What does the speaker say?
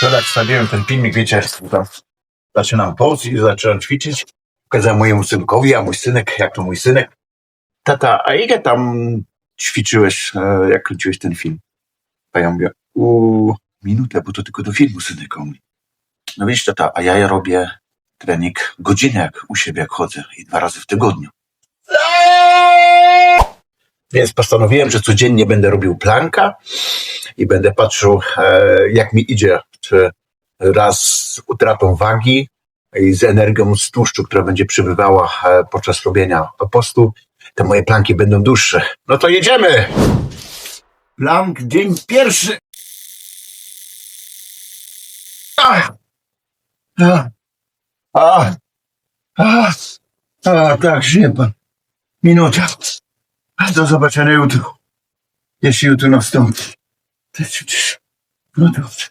Wczoraj wstawiłem ten filmik, wiecie, tam zaczynam poz i zaczynam ćwiczyć. Pokazałem mojemu synkowi, a mój synek, jak to mój synek, tata, a ile tam ćwiczyłeś, e, jak kręciłeś ten film? A ja mówię, u minutę, bo to tylko do filmu, synek, mówi. No widzisz, tata, a ja, ja robię trening godzinę, jak u siebie, jak chodzę i dwa razy w tygodniu. Więc postanowiłem, że codziennie będę robił planka i będę patrzył, e, jak mi idzie, czy raz z utratą wagi i z energią z tłuszczu, która będzie przybywała e, podczas robienia postu, te moje planki będą dłuższe. No to jedziemy! Plank, dzień pierwszy. Ach. Ach. Ach. Ach. Ach, tak, żyje pan. Minuta. Do zobaczenia jutro. Jeśli jutro nastąpi. No dobrze.